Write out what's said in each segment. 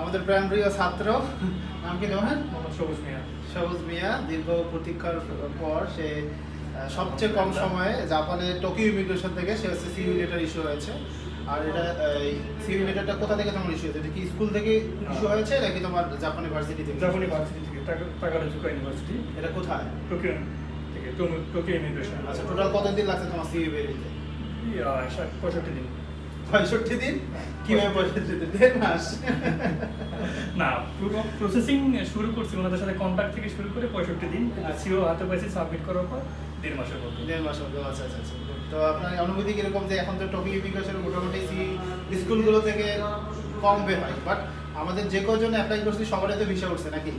আমাদের প্রাইমারি ছাত্র নাম কি তোমার? সবুজ মিয়া। সবুজ মিয়া দীর্ঘ প্রতীক্ষার পর সে সবচেয়ে কম সময়ে জাপানে টোকিও ইমিগ্রেশন থেকে সে হচ্ছে সিভি লেটার ইস্যু হয়েছে। আর এটা সিভি লেটারটা কোথা থেকে তোমার ইস্যু হয়েছে? এটা কি স্কুল থেকে ইস্যু হয়েছে নাকি তোমার জাপান ইউনিভার্সিটি থেকে? জাপানি ভার্সিটি থেকে টাকারাজুকা ইউনিভার্সিটি। এটা কোথায়? টোকিও থেকে টোকিও ইমিগ্রেশন। আচ্ছা টোটাল কতদিন লাগছে তোমার সিভি বেরিয়েতে পঁয়ষট্টি দিন। পঁয়ষট্টি দিন? কীভাবে পঁয়ষট্টি দিন? দেড় মাস। না পুরো প্রসেসিং শুরু করছি ওনাদের সাথে কন্ট্যাক্ট থেকে শুরু করে পঁয়ষট্টি দিন সিও হাতে পাইছি সাবমিট করার পর দেড় মাসের মধ্যে। দেড় মাসের হলো আচ্ছা আচ্ছা আচ্ছা। তো আপনার অনুভূতি কীরকম যে এখন তো টোকিও ইমিগ্রেশন মোটামুটি সি স্কুলগুলো থেকে কম বের হয় বাট আমাদের যে কজন অ্যাপ্লাই করছি সবারই তো ভিসা উঠছে নাকি?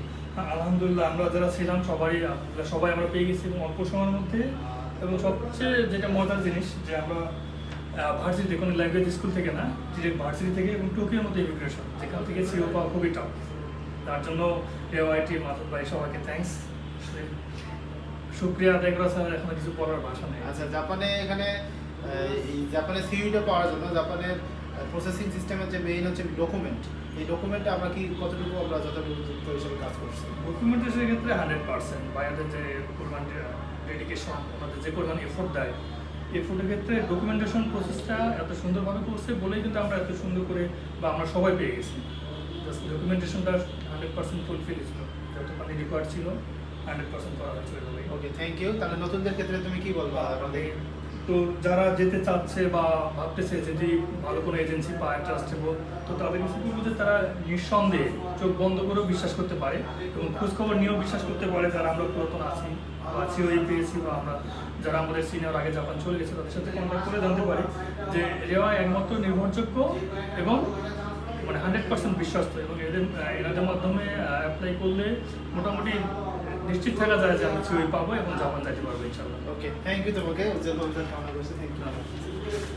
আলহামদুলিল্লাহ আমরা যারা ছিলাম সবাই আমরা সবাই আমরা পেয়ে গেছি এবং অল্প সময়ের মধ্যে। এবং সবচেয়ে যেটা মজার জিনিস যে আমরা ভার্সিটি কোনো ল্যাঙ্গুয়েজ স্কুল থেকে না ডিরেক্ট ভার্সিটি থেকে এবং টোকিওর মধ্যে ইমিগ্রেশন যেখান থেকে সিও পাওয়া খুবই টাফ তার জন্য এওআইটি মাসুদ ভাই সবাইকে থ্যাঙ্কস শুক্রিয়া আদায় করা স্যার এখন কিছু বলার ভাষা নেই। আচ্ছা জাপানে এখানে এই জাপানে সিইউটা পাওয়ার জন্য জাপানের প্রসেসিং সিস্টেমের যে মেইন হচ্ছে ডকুমেন্ট এই ডকুমেন্টে আমরা কি কতটুকু আমরা যথাযথ হিসেবে কাজ করছি? ডকুমেন্টেশনের ক্ষেত্রে হান্ড্রেড পার্সেন্ট বাইরের যে পরিমাণ ডেডিকেশন ওনাদের যে পরিমাণ এফোর্ট দেয় এফোর্টের ক্ষেত্রে ডকুমেন্টেশন প্রসেসটা এত সুন্দরভাবে করছে বলেই কিন্তু আমরা এত সুন্দর করে বা আমরা সবাই পেয়ে গেছি। জাস্ট ডকুমেন্টেশনটা হান্ড্রেড পার্সেন্ট ফুলফিল ছিল যতখানি রেকর্ড ছিল হান্ড্রেড পার্সেন্ট করা হয়েছিল। ওকে থ্যাংক ইউ তাহলে নতুনদের ক্ষেত্রে তুমি কি বলবা? আমাদের তো যারা যেতে চাচ্ছে বা ভাবতেছে যদি ভালো কোনো এজেন্সি পায় ট্রাস্টেবল তো তাদের কাছে বলব যে তারা নিঃসন্দেহে চোখ বন্ধ করেও বিশ্বাস করতে পারে এবং খোঁজখবর নিয়েও বিশ্বাস করতে পারে যারা আমরা পুরাতন আছি বা সিওই পেয়েছি বা আমরা যারা আমাদের সিনিয়র আগে জাপান চলে গেছে, তাদের সাথে কন্ট্যাক্ট করে জানতে পারি যে রেওয়া একমাত্র নির্ভরযোগ্য এবং মানে হান্ড্রেড পার্সেন্ট বিশ্বস্ত এবং এদের এনাদের মাধ্যমে অ্যাপ্লাই করলে মোটামুটি নিশ্চিত থাকা যায় যে আমি ছবি পাবো এবং জাপান যাইতে পারব ইনশাল্লাহ ওকে থ্যাংক ইউ তোমাকে, উজ্জ্বল ভবিষ্যৎ কামনা করছি থ্যাংক ইউ